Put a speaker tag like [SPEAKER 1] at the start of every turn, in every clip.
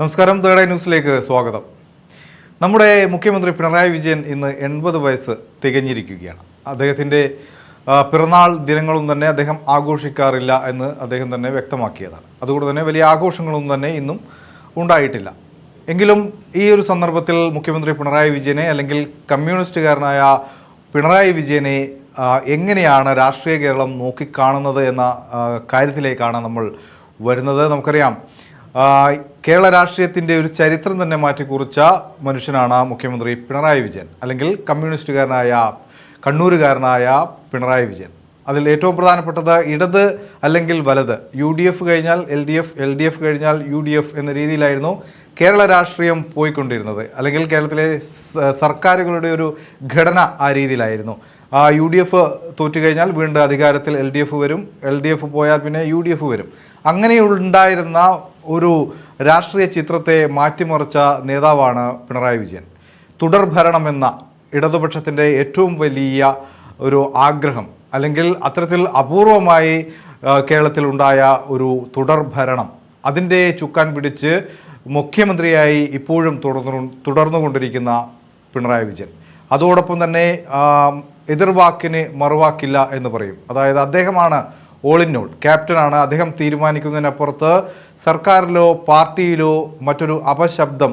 [SPEAKER 1] നമസ്കാരം. തേർഡ് ന്യൂസിലേക്ക് സ്വാഗതം. നമ്മുടെ മുഖ്യമന്ത്രി പിണറായി വിജയൻ ഇന്ന് എൺപത് വയസ്സ് തികഞ്ഞിരിക്കുകയാണ്. അദ്ദേഹത്തിന്റെ പിറന്നാൾ ദിനങ്ങളും തന്നെ അദ്ദേഹം ആഘോഷിക്കാറില്ല എന്ന് അദ്ദേഹം തന്നെ വ്യക്തമാക്കിയതാണ്. അതുകൊണ്ട് തന്നെ വലിയ ആഘോഷങ്ങളൊന്നും തന്നെ ഇന്നും ഉണ്ടായിട്ടില്ല. എങ്കിലും ഈ ഒരു സന്ദർഭത്തിൽ മുഖ്യമന്ത്രി പിണറായി വിജയനെ അല്ലെങ്കിൽ കമ്മ്യൂണിസ്റ്റുകാരനായ പിണറായി വിജയനെ എങ്ങനെയാണ് രാഷ്ട്രീയ കേരളം നോക്കിക്കാണുന്നത് എന്ന കാര്യത്തിലേക്കാണ് നമ്മൾ വരുന്നത്. നമുക്കറിയാം കേരള രാഷ്ട്രീയത്തിന്റെ ഒരു ചരിത്രം തന്നെ മാറ്റിക്കുറിച്ച മനുഷ്യനാണ് മുഖ്യമന്ത്രി പിണറായി വിജയൻ അല്ലെങ്കിൽ കമ്മ്യൂണിസ്റ്റുകാരനായ കണ്ണൂരുകാരനായ പിണറായി വിജയൻ. അതിൽ ഏറ്റവും പ്രധാനപ്പെട്ടത് ഇടത് അല്ലെങ്കിൽ വലത്? യു ഡി എഫ് കഴിഞ്ഞാൽ L D F L D F കഴിഞ്ഞാൽ യു ഡി എഫ് എന്ന രീതിയിലായിരുന്നു കേരള രാഷ്ട്രീയം പോയിക്കൊണ്ടിരുന്നത്. അല്ലെങ്കിൽ കേരളത്തിലെ സർക്കാരുകളുടെ ഒരു ഘടന ആ രീതിയിലായിരുന്നു. യു ഡി എഫ് തോറ്റുകഴിഞ്ഞാൽ വീണ്ടും അധികാരത്തിൽ എൽ ഡി എഫ് വരും എൽ ഡി എഫ് പോയാൽ പിന്നെ യു ഡി എഫ് വരും. അങ്ങനെയുണ്ടായിരുന്ന ഒരു രാഷ്ട്രീയ ചിത്രത്തെ മാറ്റിമറിച്ച നേതാവാണ് പിണറായി വിജയൻ. തുടർ എന്ന ഇടതുപക്ഷത്തിന്റെ ഏറ്റവും വലിയ ഒരു ആഗ്രഹം അല്ലെങ്കിൽ അത്തരത്തിൽ അപൂർവമായി കേരളത്തിലുണ്ടായ ഒരു തുടർ ഭരണം അതിന്റെ ചുക്കാൻ പിടിച്ച് മുഖ്യമന്ത്രിയായി ഇപ്പോഴും തുടർന്നു തുടർന്നുകൊണ്ടിരിക്കുന്ന പിണറായി വിജയൻ. അതോടൊപ്പം തന്നെ എതിർവാക്കിന് മറുവാക്കില്ല എന്ന് പറയും. അതായത് അദ്ദേഹമാണ് ഓൾ ഇൻ ഓൾ ക്യാപ്റ്റനാണ് അദ്ദേഹം തീരുമാനിക്കുന്നതിനപ്പുറത്ത് സർക്കാരിലോ പാർട്ടിയിലോ മറ്റൊരു അപശബ്ദം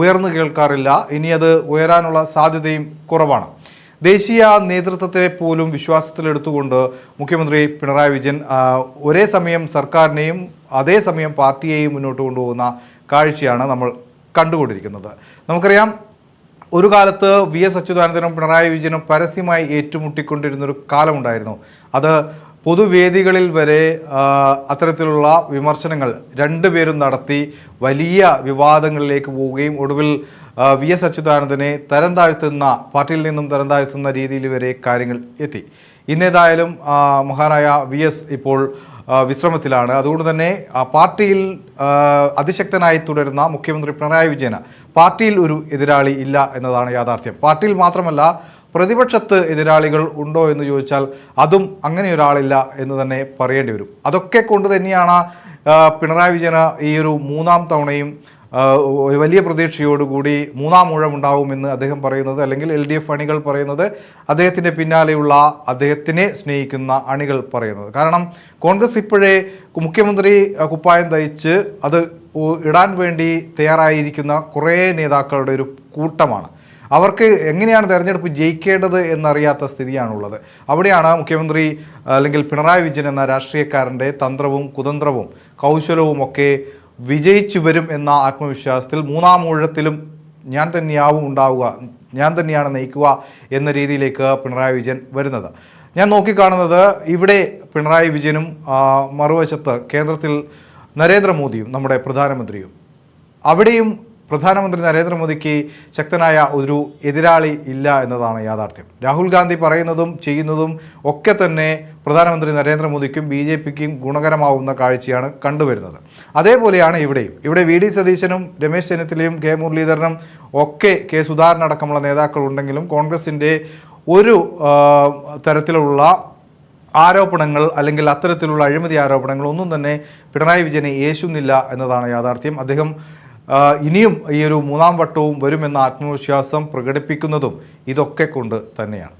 [SPEAKER 1] ഉയർന്നു കേൾക്കാറില്ല. ഇനി അത് ഉയരാനുള്ള സാധ്യതയും കുറവാണ്. ദേശീയ നേതൃത്വത്തെ പോലും വിശ്വാസത്തിലെടുത്തുകൊണ്ട് മുഖ്യമന്ത്രി പിണറായി വിജയൻ ഒരേ സമയം സർക്കാരിനെയും അതേസമയം പാർട്ടിയെയും മുന്നോട്ട് കൊണ്ടുപോകുന്ന കാഴ്ചയാണ് നമ്മൾ കണ്ടുകൊണ്ടിരിക്കുന്നത്. നമുക്കറിയാം ഒരു കാലത്ത് വി എസ് അച്യുതാനന്ദനും പിണറായി വിജയനും പരസ്യമായി ഏറ്റുമുട്ടിക്കൊണ്ടിരുന്നൊരു കാലമുണ്ടായിരുന്നു. അത് പൊതുവേദികളിൽ വരെ അത്തരത്തിലുള്ള വിമർശനങ്ങൾ രണ്ടുപേരും നടത്തി വലിയ വിവാദങ്ങളിലേക്ക് പോവുകയും ഒടുവിൽ വി എസ് അച്യുതാനന്ദനെ തരം താഴ്ത്തുന്ന പാർട്ടിയിൽ നിന്നും തരം താഴ്ത്തുന്ന രീതിയിൽ വരെ കാര്യങ്ങൾ എത്തി. ഇന്നേതായാലും മഹാനായ വി എസ് ഇപ്പോൾ വിശ്രമത്തിലാണ്. അതുകൊണ്ട് തന്നെ പാർട്ടിയിൽ അതിശക്തനായി തുടരുന്ന മുഖ്യമന്ത്രി പിണറായി വിജയന് പാർട്ടിയിൽ ഒരു എതിരാളി ഇല്ല എന്നതാണ് യാഥാർത്ഥ്യം. പാർട്ടിയിൽ മാത്രമല്ല പ്രതിപക്ഷത്ത് എതിരാളികൾ ഉണ്ടോ എന്ന് ചോദിച്ചാൽ അതും അങ്ങനെ ഒരാളില്ല എന്ന് തന്നെ പറയേണ്ടി വരും. അതൊക്കെ കൊണ്ട് തന്നെയാണ് പിണറായി വിജയന് ഈ ഒരു മൂന്നാം തവണയും വലിയ പ്രതീക്ഷയോടുകൂടി മൂന്നാം ഊഴം ഉണ്ടാവുമെന്ന് അദ്ദേഹം പറയുന്നത് അല്ലെങ്കിൽ എൽ ഡി എഫ് അണികൾ പറയുന്നത് അദ്ദേഹത്തിന്റെ പിന്നാലെയുള്ള അദ്ദേഹത്തിനെ സ്നേഹിക്കുന്ന അണികൾ പറയുന്നത്. കാരണം കോൺഗ്രസ് ഇപ്പോഴേ മുഖ്യമന്ത്രി കുപ്പായം തയ്ച്ച് അത് ഇടാൻ വേണ്ടി തയ്യാറായിരിക്കുന്ന കുറേ നേതാക്കളുടെ ഒരു കൂട്ടമാണ്. അവർക്ക് എങ്ങനെയാണ് തെരഞ്ഞെടുപ്പ് ജയിക്കേണ്ടത് എന്നറിയാത്ത സ്ഥിതിയാണുള്ളത്. അവിടെയാണ് മുഖ്യമന്ത്രി അല്ലെങ്കിൽ പിണറായി വിജയൻ എന്ന രാഷ്ട്രീയക്കാരന്റെ തന്ത്രവും കുതന്ത്രവും കൗശലവും ഒക്കെ വിജയിച്ചു വരും എന്ന ആത്മവിശ്വാസത്തിൽ മൂന്നാം ഊഴത്തിലും ഞാൻ തന്നെയാവും ഉണ്ടാവുക ഞാൻ തന്നെയാണ് നയിക്കുക എന്ന രീതിയിലേക്ക് പിണറായി വിജയൻ വരുന്നത്. ഞാൻ നോക്കിക്കാണുന്നത് ഇവിടെ പിണറായി വിജയനും മറുവശത്ത് കേന്ദ്രത്തിൽ നരേന്ദ്രമോദിയും നമ്മുടെ പ്രധാനമന്ത്രിയും. അവിടെയും പ്രധാനമന്ത്രി നരേന്ദ്രമോദിക്ക് ശക്തനായ ഒരു എതിരാളി ഇല്ല എന്നതാണ് യാഥാർത്ഥ്യം. രാഹുൽ ഗാന്ധി പറയുന്നതും ചെയ്യുന്നതും ഒക്കെ തന്നെ പ്രധാനമന്ത്രി നരേന്ദ്രമോദിക്കും ബി ജെ പിക്കും ഗുണകരമാവുന്ന കാഴ്ചയാണ് കണ്ടുവരുന്നത്. അതേപോലെയാണ് ഇവിടെയും. ഇവിടെ വി ഡി സതീശനും രമേശ് ചെന്നിത്തലയും കെ മുരളീധരനും ഒക്കെ കെ സുധാകരൻ അടക്കമുള്ള നേതാക്കളുണ്ടെങ്കിലും കോൺഗ്രസിന്റെ ഒരു തരത്തിലുള്ള ആരോപണങ്ങൾ അല്ലെങ്കിൽ അത്തരത്തിലുള്ള അഴിമതി ആരോപണങ്ങൾ ഒന്നും തന്നെ പിണറായി വിജയനെ യേശുന്നില്ല എന്നതാണ് യാഥാർത്ഥ്യം. അദ്ദേഹം ഇനിയും ഈ ഒരു മൂന്നാം വട്ടവും വരുമെന്ന ആത്മവിശ്വാസം പ്രകടിപ്പിക്കുന്നതും ഇതൊക്കെ കൊണ്ട് തന്നെയാണ്.